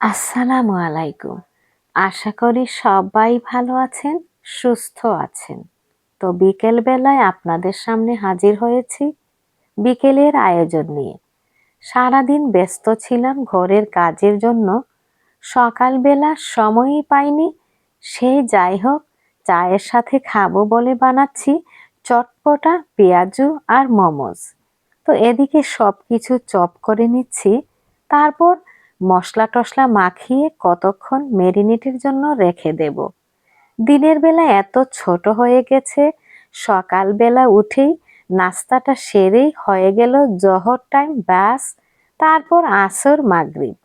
আসসালামু আলাইকুম। আশা করি সবাই ভালো আছেন, সুস্থ আছেন। তো বিকেল বেলায় আপনাদের সামনে হাজির হয়েছি বিকেলের আয়োজন নিয়ে। সারাদিন ব্যস্ত ছিলাম ঘরের কাজের জন্য। সকালবেলা সময়ই পাইনি। সে যাই হোক, চায়ের সাথে খাব বলে বানাচ্ছি চটপটা, পেঁয়াজু আর মোমোজ। তো এদিকে সব কিছু চপ করে নিচ্ছি। তারপর মশলা টশলা মাখিয়ে কতক্ষণ মেরিনেটের জন্য রেখে দেব? দিনের বেলা এত ছোট হয়ে গেছে, সকালবেলা উঠেই নাস্তাটা সেরেই হয়ে গেল জহর টাইম ব্যাস। তারপর আসর, মাগরিব।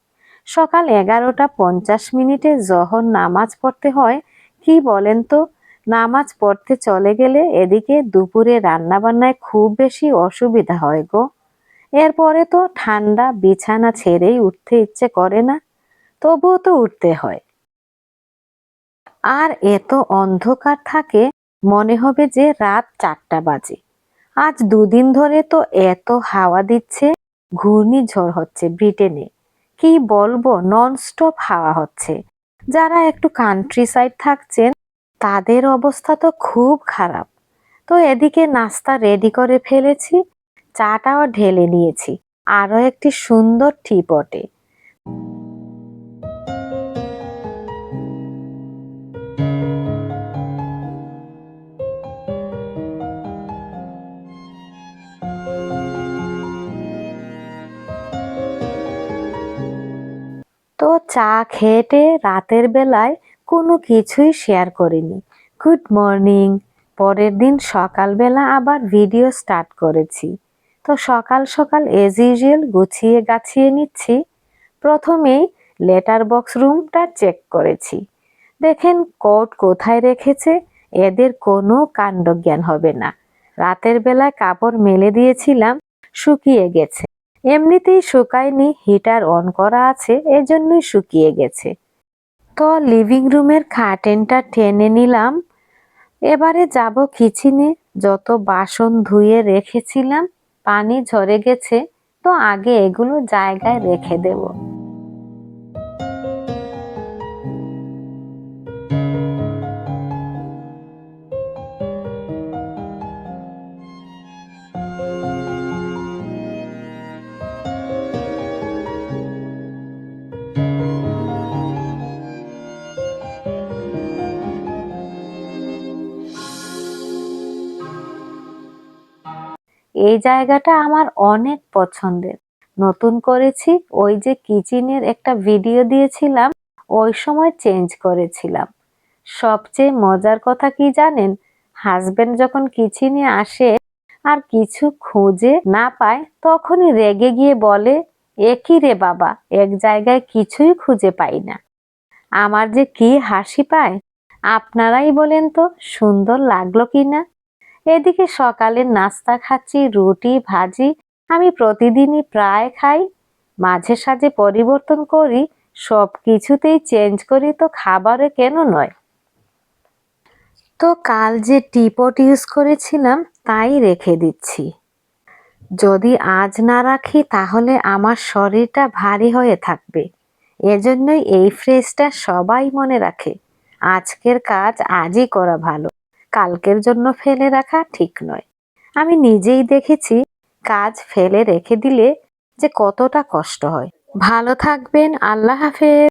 সকাল এগারোটা পঞ্চাশ মিনিটে জহর নামাজ পড়তে হয়, কি বলেন তো? নামাজ পড়তে চলে গেলে এদিকে দুপুরে রান্নাবান্নায় খুব বেশি অসুবিধা হয় গো। এরপরে তো ঠান্ডা বিছানা ছেড়েই উঠতে ইচ্ছে করে না, তবুও তো উঠতে হয়। আর এত অন্ধকার থাকে, মনে হবে যে রাত চারটা বাজে। আজ দুদিন ধরে তো এত হাওয়া দিচ্ছে, ঘূর্ণিঝড় হচ্ছে ব্রিটেনে। কি বলব, ননস্টপ হাওয়া হচ্ছে। যারা একটু কান্ট্রি সাইড থাকছেন, তাদের অবস্থা তো খুব খারাপ। তো এদিকে নাস্তা রেডি করে ফেলেছি চাটাও ঢেলে নিয়েছি। আরও একটি সুন্দর টিপটে তো চা খেয়েটে রাতের বেলায় কোনো কিছুই শেয়ার করিনি। গুড মর্নিং পরের দিন সকালবেলা আবার ভিডিও স্টার্ট করেছি। তো সকাল সকাল এজ ইউজুয়াল গুছিয়ে গাছিয়ে নিচ্ছি। প্রথমেই লেটার বক্স রুমটা চেক করেছি। দেখেন কোট কোথায় রেখেছে, এদের কোনো কাণ্ডজ্ঞান হবে না। রাতের বেলায় কাপড় মেলে দিয়েছিলাম, শুকিয়ে গেছে। এমনিতেই শুকায়নি, হিটার অন করা আছে, এজন্যই শুকিয়ে গেছে। তো লিভিং রুমের খাটেনটা টেনে নিলাম। এবারে যাব কিচেনে, যত বাসন ধুয়ে রেখেছিলাম পানি ঝরে গেছে তো আগে এগুলো জায়গায় রেখে দেব। এই জায়গাটা আমার অনেক পছন্দের। নতুন করেছি, ওই যে কিচেনের একটা ভিডিও দিয়েছিলাম, ওই সময় চেঞ্জ করেছিলাম। সবচেয়ে মজার কথা কি জানেন? হাজবেন্ড যখন কিচেনে আসে আর কিছু খুঁজে না পায়, তখনই রেগে গিয়ে বলে একই রে বাবা, এক জায়গায় কিছুই খুঁজে পাই না। আমার যে কি হাসি পায়, আপনারাই বলেন তো, সুন্দর লাগল কি না? এদিকে সকালের নাস্তা খাচ্ছি, রুটি, ভাজি। আমি প্রতিদিনই প্রায় খাই। মাঝে সাঝে পরিবর্তন করি। সব কিছুতেই চেঞ্জ করি তো খাবারে কেন নয়? তো কাল যে টিপট ইউজ করেছিলাম, তাই রেখে দিচ্ছি। যদি আজ না রাখি, তাহলে আমার শরীরটা ভারী হয়ে থাকবে। এজন্যই এই ফ্রেজটা সবাই মনে রাখে। আজকের কাজ আজই করা ভালো। কালকের জন্য ফেলে রাখা ঠিক নয়। আমি নিজেই দেখেছি কাজ ফেলে রেখে দিলে যে কতটা কষ্ট হয়। ভালো থাকবেন, আল্লাহ হাফেজ।